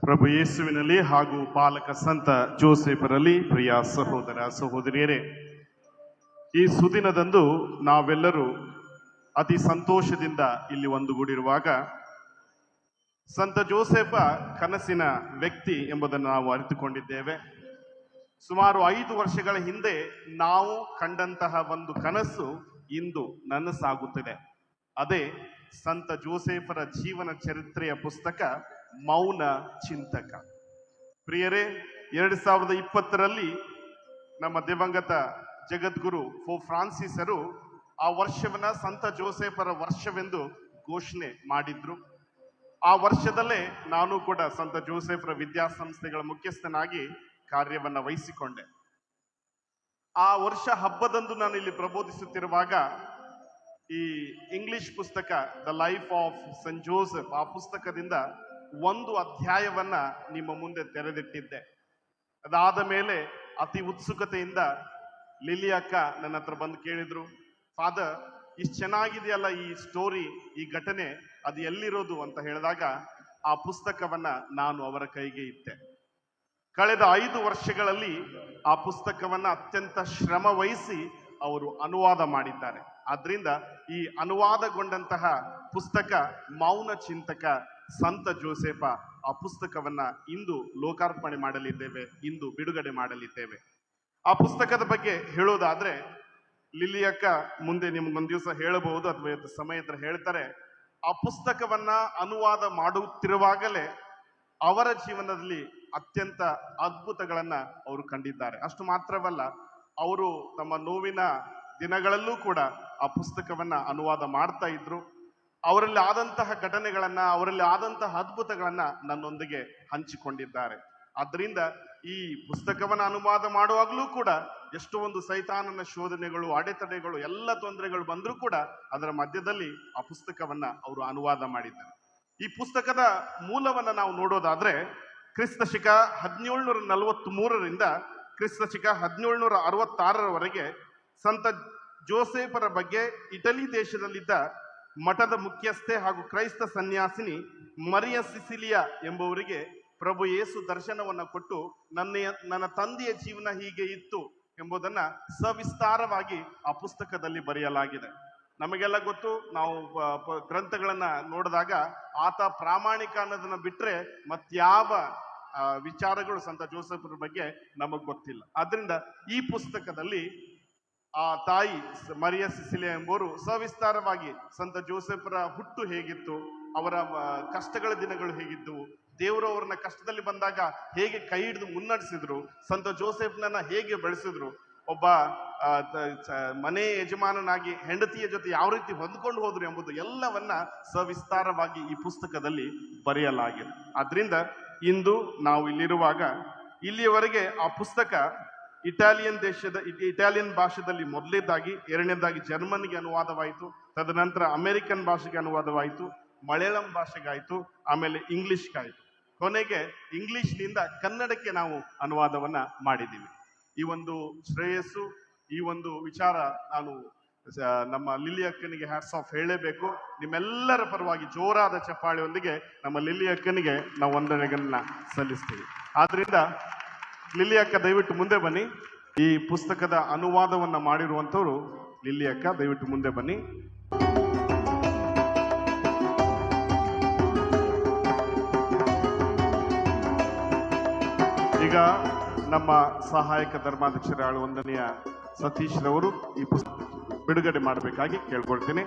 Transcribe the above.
ಪ್ರಭು ಯೇಸುವಿನಲ್ಲಿ ಹಾಗೂ ಪಾಲಕ ಸಂತ ಜೋಸೆಫರಲ್ಲಿ ಪ್ರಿಯ ಸಹೋದರ ಸಹೋದರಿಯರೇ, ಈ ಸುದಿನದಂದು ನಾವೆಲ್ಲರೂ ಅತಿ ಸಂತೋಷದಿಂದ ಇಲ್ಲಿ ಒಂದುಗೂಡಿರುವಾಗ ಸಂತ ಜೋಸೆಫ ಕನಸಿನ ವ್ಯಕ್ತಿ ಎಂಬುದನ್ನು ನಾವು ಅರಿತುಕೊಂಡಿದ್ದೇವೆ. ಸುಮಾರು ಐದು ವರ್ಷಗಳ ಹಿಂದೆ ನಾವು ಕಂಡಂತಹ ಒಂದು ಕನಸು ಇಂದು ನನಸಾಗುತ್ತಿದೆ. ಅದೇ ಸಂತ ಜೋಸೆಫರ ಜೀವನ ಚರಿತ್ರೆಯ ಪುಸ್ತಕ ಮೌನ ಚಿಂತಕ. ಪ್ರಿಯರೇ, ಎರಡು ಸಾವಿರದ ಇಪ್ಪತ್ತರಲ್ಲಿ ನಮ್ಮ ದಿವಂಗತ ಜಗದ್ಗುರು ಫೋ ಫ್ರಾನ್ಸಿಸರು ಆ ವರ್ಷವನ್ನ ಸಂತ ಜೋಸೆಫರ ವರ್ಷವೆಂದು ಘೋಷಣೆ ಮಾಡಿದ್ರು. ಆ ವರ್ಷದಲ್ಲೇ ನಾನು ಕೂಡ ಸಂತ ಜೋಸೆಫರ ವಿದ್ಯಾಸಂಸ್ಥೆಗಳ ಮುಖ್ಯಸ್ಥನಾಗಿ ಕಾರ್ಯವನ್ನ ವಹಿಸಿಕೊಂಡೆ. ಆ ವರ್ಷ ಹಬ್ಬದಂದು ನಾನು ಇಲ್ಲಿ ಪ್ರಬೋಧಿಸುತ್ತಿರುವಾಗ ಈ ಇಂಗ್ಲಿಷ್ ಪುಸ್ತಕ the life of son Joseph ಆ ಪುಸ್ತಕದಿಂದ ಒಂದು ಅಧ್ಯಾಯವನ್ನ ನಿಮ್ಮ ಮುಂದೆ ತೆರೆದಿಟ್ಟಿದ್ದೆ. ಅದಾದ ಮೇಲೆ ಅತಿ ಉತ್ಸುಕತೆಯಿಂದ ಲಿಲಿ ಅಕ್ಕ ನನ್ನ ಹತ್ರ ಬಂದು ಕೇಳಿದ್ರು ಫಾದರ್ ಇಷ್ಟು ಚೆನ್ನಾಗಿದೆಯಲ್ಲ ಈ ಸ್ಟೋರಿ ಈ ಘಟನೆ, ಅದು ಎಲ್ಲಿರೋದು? ಅಂತ ಹೇಳಿದಾಗ, ಆ ಪುಸ್ತಕವನ್ನ ನಾನು ಅವರ ಕೈಗೆ ಇಟ್ಟೆ. ಕಳೆದ ಐದು ವರ್ಷಗಳಲ್ಲಿ ಆ ಪುಸ್ತಕವನ್ನ ಅತ್ಯಂತ ಶ್ರಮ ಅವರು ಅನುವಾದ ಮಾಡಿದ್ದಾರೆ. ಆದ್ರಿಂದ ಈ ಅನುವಾದಗೊಂಡಂತಹ ಪುಸ್ತಕ ಮೌನ ಚಿಂತಕ ಸಂತ ಜೋಸೆಫ ಆ ಪುಸ್ತಕವನ್ನ ಇಂದು ಲೋಕಾರ್ಪಣೆ ಮಾಡಲಿದ್ದೇವೆ, ಇಂದು ಬಿಡುಗಡೆ ಮಾಡಲಿದ್ದೇವೆ. ಆ ಪುಸ್ತಕದ ಬಗ್ಗೆ ಹೇಳೋದಾದ್ರೆ ಲಿಲಿಯಕ್ಕ ಮುಂದೆ ನಿಮ್ಗೊಂದ್ ದಿವಸ ಹೇಳಬಹುದು ಅಥವಾ ಸಮಯ ಹತ್ರ ಹೇಳ್ತಾರೆ, ಆ ಪುಸ್ತಕವನ್ನ ಅನುವಾದ ಮಾಡುತ್ತಿರುವಾಗಲೇ ಅವರ ಜೀವನದಲ್ಲಿ ಅತ್ಯಂತ ಅದ್ಭುತಗಳನ್ನ ಅವರು ಕಂಡಿದ್ದಾರೆ. ಅಷ್ಟು ಮಾತ್ರವಲ್ಲ, ಅವರು ತಮ್ಮ ನೋವಿನ ದಿನಗಳಲ್ಲೂ ಕೂಡ ಆ ಪುಸ್ತಕವನ್ನ ಅನುವಾದ ಮಾಡ್ತಾ ಇದ್ರು. ಅವರಲ್ಲಿ ಆದಂತಹ ಘಟನೆಗಳನ್ನ, ಅವರಲ್ಲಿ ಆದಂತಹ ಅದ್ಭುತಗಳನ್ನ ನನ್ನೊಂದಿಗೆ ಹಂಚಿಕೊಂಡಿದ್ದಾರೆ. ಆದ್ರಿಂದ ಈ ಪುಸ್ತಕವನ್ನು ಅನುವಾದ ಮಾಡುವಾಗಲೂ ಕೂಡ ಎಷ್ಟೋ ಒಂದು ಸೈತಾನನ ಶೋಧನೆಗಳು, ಅಡೆತಡೆಗಳು, ಎಲ್ಲ ತೊಂದರೆಗಳು ಬಂದರೂ ಕೂಡ ಅದರ ಮಧ್ಯದಲ್ಲಿ ಆ ಪುಸ್ತಕವನ್ನ ಅವರು ಅನುವಾದ ಮಾಡಿದ್ದಾರೆ. ಈ ಪುಸ್ತಕದ ಮೂಲವನ್ನ ನಾವು ನೋಡೋದಾದ್ರೆ, ಕ್ರಿಸ್ತ ಶಿಖ ಹದಿನೇಳುನೂರ ನಲವತ್ತ್ ಮೂರರಿಂದ ಕ್ರಿಸ್ತ ಶಿಕ ಹದಿನೇಳುನೂರ ಅರವತ್ತಾರರವರೆಗೆ ಸಂತ ಜೋಸೆಫರ ಬಗ್ಗೆ ಇಟಲಿ ದೇಶದಲ್ಲಿದ್ದ ಮಠದ ಮುಖ್ಯಸ್ಥೆ ಹಾಗೂ ಕ್ರೈಸ್ತ ಸನ್ಯಾಸಿನಿ ಮರಿಯ ಸಿಸಿಲಿಯಾ ಎಂಬುವರಿಗೆ ಪ್ರಭು ಯೇಸು ದರ್ಶನವನ್ನು ಕೊಟ್ಟು ನನ್ನ ನನ್ನ ತಂದೆಯ ಜೀವನ ಹೀಗೆ ಇತ್ತು ಎಂಬುದನ್ನ ಸವಿಸ್ತಾರವಾಗಿ ಆ ಪುಸ್ತಕದಲ್ಲಿ ಬರೆಯಲಾಗಿದೆ. ನಮಗೆಲ್ಲ ಗೊತ್ತು, ನಾವು ಗ್ರಂಥಗಳನ್ನ ನೋಡಿದಾಗ ಆತ ಪ್ರಾಮಾಣಿಕ ಅನ್ನೋದನ್ನ ಬಿಟ್ರೆ ಮತ್ಯಾವ ವಿಚಾರಗಳು ಸಂತ ಜೋಸೆಫರ ಬಗ್ಗೆ ನಮಗ್ ಗೊತ್ತಿಲ್ಲ. ಆದ್ರಿಂದ ಈ ಪುಸ್ತಕದಲ್ಲಿ ಆ ತಾಯಿ ಮರಿಯ ಸಿಸಿಲೆ ಎಂಬುವರು ಸವಿಸ್ತಾರವಾಗಿ ಸಂತ ಜೋಸೆಫರ ಹುಟ್ಟು ಹೇಗಿತ್ತು, ಅವರ ಕಷ್ಟಗಳ ದಿನಗಳು ಹೇಗಿದ್ದವು ದೇವರು ಅವ್ರನ್ನ ಕಷ್ಟದಲ್ಲಿ ಬಂದಾಗ ಹೇಗೆ ಕೈ ಹಿಡಿದು ಮುನ್ನಡೆಸಿದ್ರು, ಸಂತ ಜೋಸೆಫ್ನನ್ನ ಹೇಗೆ ಬೆಳೆಸಿದ್ರು, ಒಬ್ಬ ಮನೆ ಯಜಮಾನನಾಗಿ ಹೆಂಡತಿಯ ಜೊತೆ ಯಾವ ರೀತಿ ಹೊಂದ್ಕೊಂಡು ಹೋದ್ರು ಎಂಬುದು ಎಲ್ಲವನ್ನ ಸವಿಸ್ತಾರವಾಗಿ ಈ ಪುಸ್ತಕದಲ್ಲಿ ಬರೆಯಲಾಗಿದೆ. ಆದ್ರಿಂದ ಇಂದು ನಾವು ಇಲ್ಲಿರುವಾಗ ಇಲ್ಲಿಯವರೆಗೆ ಆ ಪುಸ್ತಕ ಇಟಾಲಿಯನ್ ದೇಶದ ಇಟ್- ಇಟಾಲಿಯನ್ ಭಾಷೆಯಲ್ಲಿ ಮೊದಲನೇದಾಗಿ ಎರಡನೇದಾಗಿ ಜರ್ಮನ್ಗೆ ಅನುವಾದವಾಯಿತು, ತದನಂತರ ಅಮೆರಿಕನ್ ಭಾಷೆಗೆ ಅನುವಾದವಾಯಿತು, ಮಲಯಾಳಂ ಭಾಷೆಗಾಯಿತು, ಆಮೇಲೆ ಇಂಗ್ಲಿಷ್ಗಾಯಿತು. ಕೊನೆಗೆ ಇಂಗ್ಲಿಷ್ನಿಂದ ಕನ್ನಡಕ್ಕೆ ನಾವು ಅನುವಾದವನ್ನ ಮಾಡಿದ್ದೀವಿ. ಈ ಒಂದು ಶ್ರೇಯಸ್ಸು, ಈ ಒಂದು ವಿಚಾರ ನಾನು ನಮ್ಮ ಲಿಲಿ ಅಕ್ಕನಿಗೆ ಹ್ಯಾಟ್ಸ್ ಆಫ್ ಹೇಳಲೇಬೇಕು ನಿಮ್ಮೆಲ್ಲರ ಪರವಾಗಿ ಜೋರಾದ ಚಪ್ಪಾಳೆಯೊಂದಿಗೆ ನಮ್ಮ ಲಿಲಿ ಅಕ್ಕನಿಗೆ ನಾವು ವಂದನೆಗಳನ್ನ ಸಲ್ಲಿಸ್ತೀವಿ. ಆದ್ರಿಂದ ಲಿಲ್ಲಿ ಅಕ್ಕ ದಯವಿಟ್ಟು ಮುಂದೆ ಬನ್ನಿ. ಈ ಪುಸ್ತಕದ ಅನುವಾದವನ್ನ ಮಾಡಿರುವಂತವ್ರು ಲಿಲ್ಲಿ ಅಕ್ಕ ದಯವಿಟ್ಟು ಮುಂದೆ ಬನ್ನಿ. ಈಗ ನಮ್ಮ ಸಹಾಯಕ ಧರ್ಮಾಧ್ಯಕ್ಷರ ಒಂದನೆಯ ಸತೀಶ್ ರವರು ಈ ಪುಸ್ತಕ ಬಿಡುಗಡೆ ಮಾಡಬೇಕಾಗಿ ಕೇಳ್ಕೊಳ್ತೀನಿ.